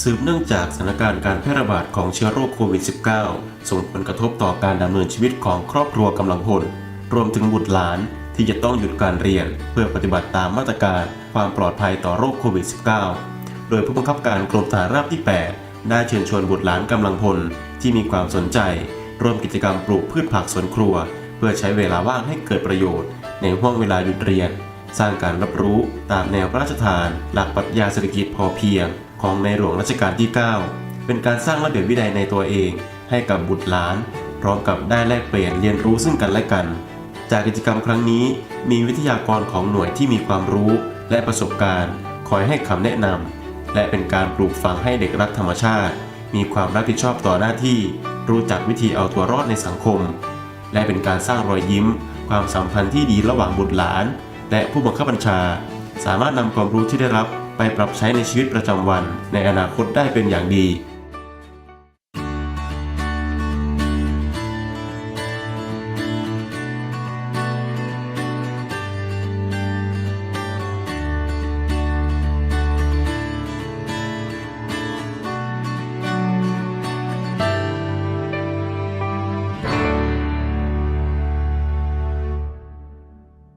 สืบเนื่องจากสถานการณ์การแพร่ระบาดของเชื้อโรคโควิด -19 ส่งผลกระทบต่อการดำเนินชีวิตของครอบครัวกำลังพล รวมถึงบุตรหลานที่จะต้องหยุดการเรียน เพื่อปฏิบัติตามมาตรการความปลอดภัยต่อโรคโควิด -19 โดยผู้บังคับการกรมฐานราบที่ 8 ได้เชิญชวนบุตรหลานกำลังพลที่มีความสนใจ ร่วมกิจกรรมปลูกพืชผักสวนครัว เพื่อใช้เวลาว่างให้เกิดประโยชน์ ในห่วงเวลาหยุดเรียน สร้างการรับรู้ตามแนวพระราชทาน หลักปรัชญาเศรษฐกิจพอเพียง ของในหลวงรัชกาลที่ 9 เป็นการสร้างระเบียบวินัยในตัวเอง ให้กับบุตรหลาน พร้อมกับได้แลกเปลี่ยนเรียนรู้ซึ่งกันและกัน จากกิจกรรมครั้งนี้ มีวิทยากรของหน่วยที่มีความรู้และประสบการณ์คอยให้คำแนะนำและเป็นการปลูกฝังให้เด็กรักธรรมชาติ มีความรับผิดชอบต่อหน้าที่ รู้จักวิธีเอาตัวรอดในสังคม และเป็นการสร้างรอยยิ้ม ความสัมพันธ์ที่ดีระหว่างบุตรหลาน และผู้บังคับบัญชา สามารถนำความรู้ที่ได้รับไปปรับใช้ในชีวิตประจำวันในอนาคตได้เป็นอย่างดี